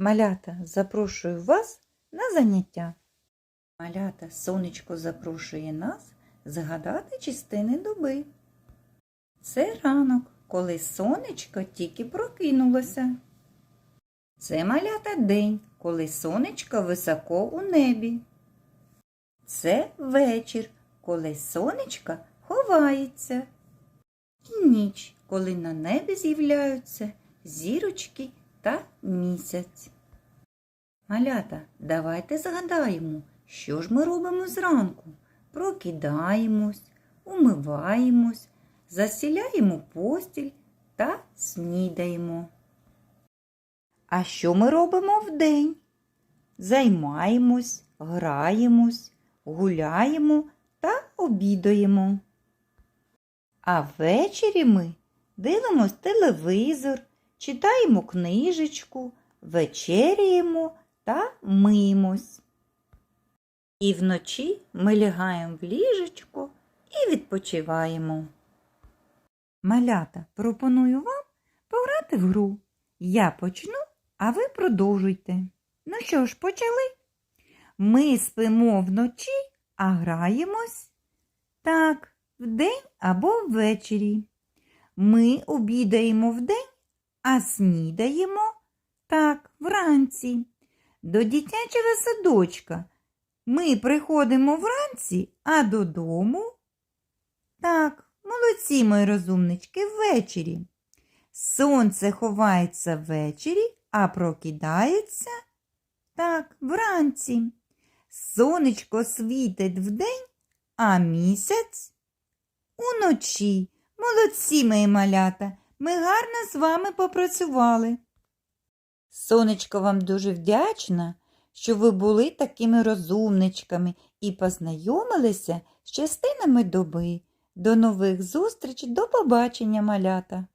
Малята, запрошую вас на заняття. Малята, сонечко запрошує нас згадати частини доби. Це ранок, коли сонечко тільки прокинулося. Це малята день, коли сонечко високо у небі. Це вечір, коли сонечко ховається. І ніч, коли на небі з'являються зірочки та місяць. Малята, давайте згадаємо, що ж ми робимо зранку. Прокидаємось, умиваємось, засіляємо постіль та снідаємо. А що ми робимо вдень? Займаємось, граємось, гуляємо та обідаємо. А ввечері ми дивимось телевізор, читаємо книжечку, вечеряємо та миємось. І вночі ми лягаємо в ліжечко і відпочиваємо. Малята, пропоную вам пограти в гру. Я почну, а ви продовжуйте. Ну що ж, почали? Ми спимо вночі, а граємось так, вдень або ввечері. Ми обідаємо вдень, а снідаємо так, вранці. До дитячого садочка ми приходимо вранці, а додому. Так, молодці, мої розумнички, ввечері. Сонце ховається ввечері, а прокидається так, вранці. Сонечко світить вдень, а місяць уночі. Молодці, мої малята, ми гарно з вами попрацювали. Сонечко вам дуже вдячна, що ви були такими розумничками і познайомилися з частинами доби. До нових зустріч, до побачення, малята!